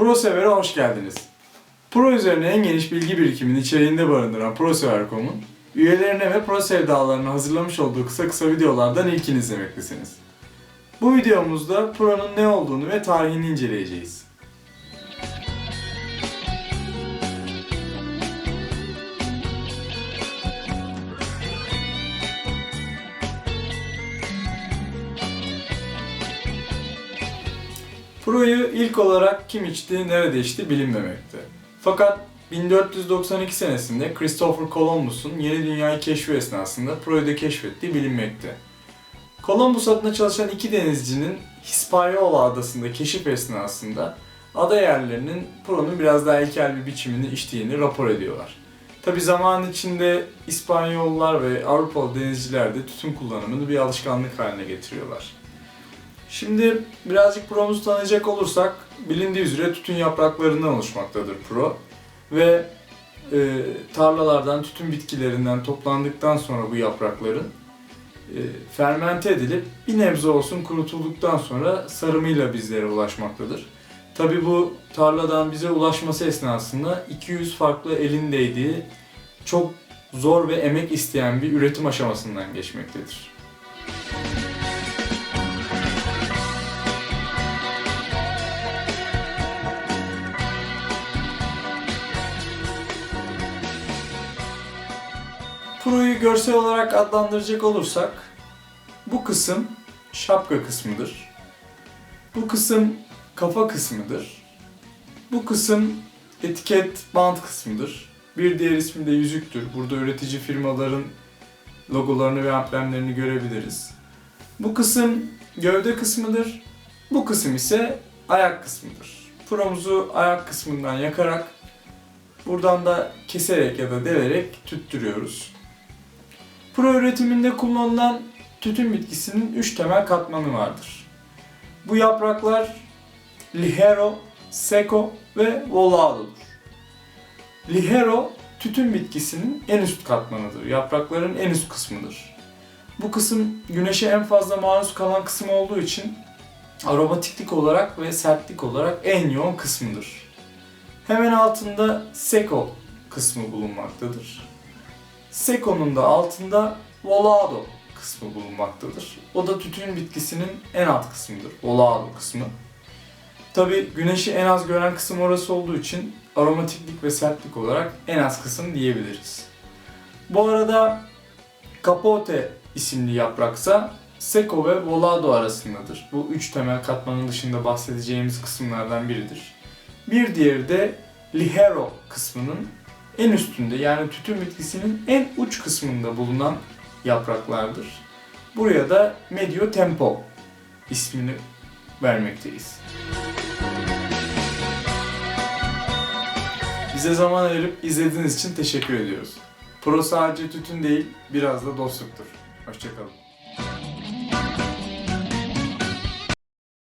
ProSever'e hoş geldiniz. Pro üzerine en geniş bilgi birikimini içeriğinde barındıran ProSever.com'un üyelerine ve Pro sevdalarına hazırlamış olduğu kısa kısa videolardan ilkini izlemektesiniz. Bu videomuzda Pro'nun ne olduğunu ve tarihini inceleyeceğiz. Pro'yu ilk olarak kim içti, nerede içti bilinmemekte. Fakat 1492 senesinde Christopher Columbus'un yeni dünyayı keşfi esnasında Pro'yu da keşfettiği bilinmekte. Columbus adına çalışan iki denizcinin Hispaniola adasında keşif esnasında ada yerlerinin Pro'nun biraz daha ilkel bir biçimini içtiğini rapor ediyorlar. Tabi zaman içinde İspanyollar ve Avrupalı denizciler de tütün kullanımını bir alışkanlık haline getiriyorlar. Şimdi birazcık promuzu tanıyacak olursak bilindiği üzere tütün yapraklarından oluşmaktadır pro ve e, tarlalardan tütün bitkilerinden toplandıktan sonra bu yaprakların e, fermente edilip bir nebze olsun kurutulduktan sonra sarımıyla bizlere ulaşmaktadır. Tabi bu tarladan bize ulaşması esnasında 200 farklı elin değdiği çok zor ve emek isteyen bir üretim aşamasından geçmektedir. Pro'yu görsel olarak adlandıracak olursak bu kısım şapka kısmıdır. Bu kısım kafa kısmıdır. Bu kısım etiket bant kısmıdır. Bir diğer ismi de yüzüktür. Burada üretici firmaların logolarını ve amblemlerini görebiliriz. Bu kısım gövde kısmıdır. Bu kısım ise ayak kısmıdır. Promuzu ayak kısmından yakarak buradan da keserek ya da delerek tüttürüyoruz. Pro üretiminde kullanılan tütün bitkisinin 3 temel katmanı vardır. Bu yapraklar Ligero, Seco ve Volado'dur. Ligero tütün bitkisinin en üst katmanıdır. Yaprakların en üst kısmıdır. Bu kısım güneşe en fazla maruz kalan kısım olduğu için aromatiklik olarak ve sertlik olarak en yoğun kısmıdır. Hemen altında Seco kısmı bulunmaktadır. Seco'nun da altında Volado kısmı bulunmaktadır. O da tütün bitkisinin en alt kısmıdır. Volado kısmı. Tabi güneşi en az gören kısım orası olduğu için aromatiklik ve sertlik olarak en az kısım diyebiliriz. Bu arada Capote isimli yapraksa Seco ve Volado arasındadır. Bu üç temel katmanın dışında bahsedeceğimiz kısımlardan biridir. Bir diğeri de Ligero kısmının en üstünde yani tütün bitkisinin en uç kısmında bulunan yapraklardır. Buraya da Medio Tempo ismini vermekteyiz. Bize zaman ayırıp izlediğiniz için teşekkür ediyoruz. Pro sadece tütün değil, biraz da dostluktur. Hoşçakalın.